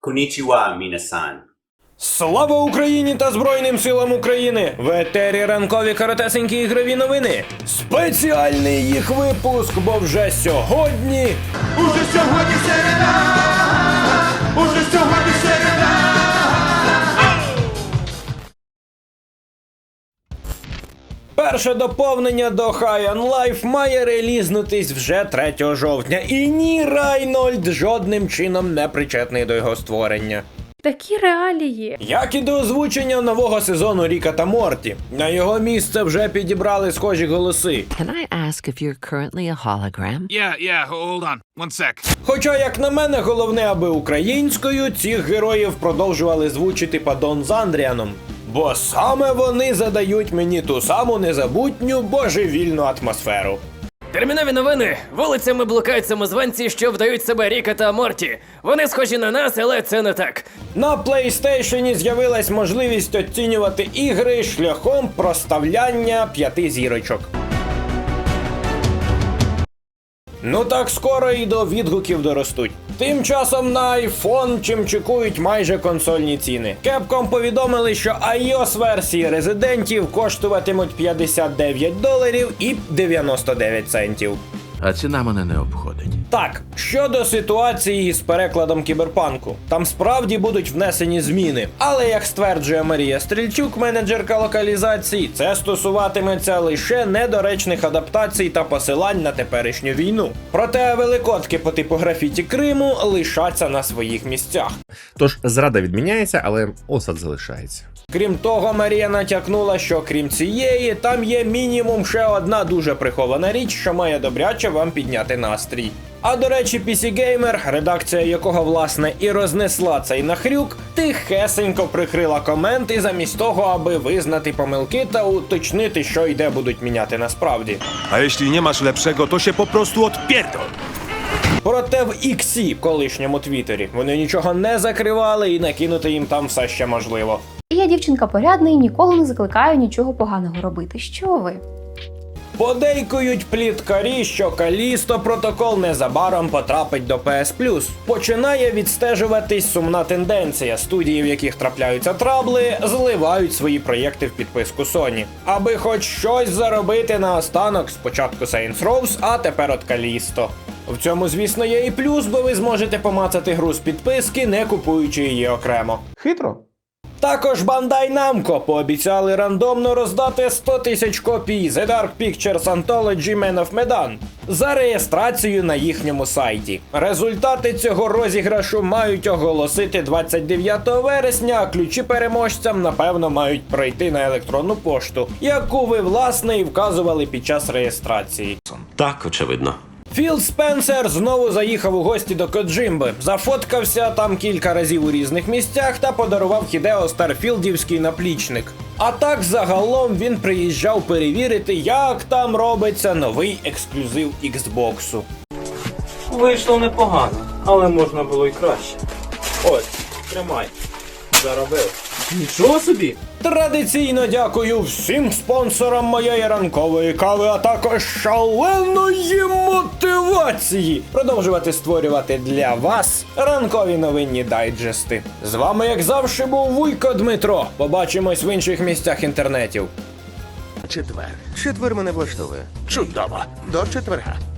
Konnichiwa, мінесан. Слава Україні та Збройним силам України! В етері ранкові коротесенькі ігрові новини. Спеціальний їх випуск, бо вже сьогодні Уже сьогодні середа, перше доповнення до High on Life має релізнутись вже 3 жовтня. І ні, Райнольд жодним чином не причетний до його створення. Такі реалії. Як і до озвучення нового сезону Ріка та Морті. На його місце вже підібрали схожі голоси. Can I ask if you're currently a hologram? Yeah, yeah, hold on. One sec. Хоча, як на мене, головне, аби українською цих героїв продовжували звучити падон з Андріаном. Бо саме вони задають мені ту саму незабутню божевільну атмосферу. Термінові новини. Вулицями блукають самозванці, що вдають себе Ріка та Морті. Вони схожі на нас, але це не так. На PlayStation з'явилась можливість оцінювати ігри шляхом проставляння п'яти зірочок. Ну так скоро і до відгуків доростуть. Тим часом на iPhone чимчикують майже консольні ціни. Capcom повідомили, що iOS версії резидентів коштуватимуть 59 доларів і 99 центів. А ціна мене не обходить. Так, щодо ситуації з перекладом кіберпанку, там справді будуть внесені зміни. Але як стверджує Марія Стрільчук, менеджерка локалізації, це стосуватиметься лише недоречних адаптацій та посилань на теперішню війну. Проте великодки по типу графіті Криму лишаться на своїх місцях. Тож зрада відміняється, але осад залишається. Крім того, Марія натякнула, що крім цієї, там є мінімум ще одна дуже прихована річ, що має добряче вам підняти настрій. А до речі, PC Gamer, редакція якого власне і рознесла цей нахрюк, тихесенько прикрила коменти замість того, аби визнати помилки та уточнити, що й де будуть міняти насправді. Jeśli nie masz lepszego, to się po prostu. Проте в XC, колишньому Твіттері, вони нічого не закривали і накинути їм там все ще можливо. Я дівчинка порядна і ніколи не закликаю нічого поганого робити. Що ви? Подейкують пліткарі, що Калісто протокол незабаром потрапить до PS Plus. Починає відстежуватись сумна тенденція. Студії, в яких трапляються трабли, зливають свої проєкти в підписку Sony. Аби хоч щось заробити на останок, спочатку Saints Row, а тепер от Калісто. В цьому, звісно, є і плюс, бо ви зможете помацати гру з підписки, не купуючи її окремо. Хитро. Також Bandai Namco пообіцяли рандомно роздати 100 тисяч копій The Dark Pictures Anthology Man of Medan за реєстрацію на їхньому сайті. Результати цього розіграшу мають оголосити 29 вересня, а ключі переможцям напевно мають пройти на електронну пошту, яку ви власне і вказували під час реєстрації. Так, очевидно. Філ Спенсер знову заїхав у гості до Коджимби, зафоткався там кілька разів у різних місцях та подарував Хідео Старфілдівський наплічник. А так загалом він приїжджав перевірити, як там робиться новий ексклюзив Xbox. Вийшло непогано, але можна було й краще. Ось, тримай. Заробив. Нічого собі! Традиційно дякую всім спонсорам моєї ранкової кави, а також шаленої мотивації продовжувати створювати для вас ранкові новинні дайджести. З вами, як завжди, був Вуйко Дмитро. Побачимось в інших місцях інтернетів. Четвер. Четвер мене влаштовує. Чудово. До четверга.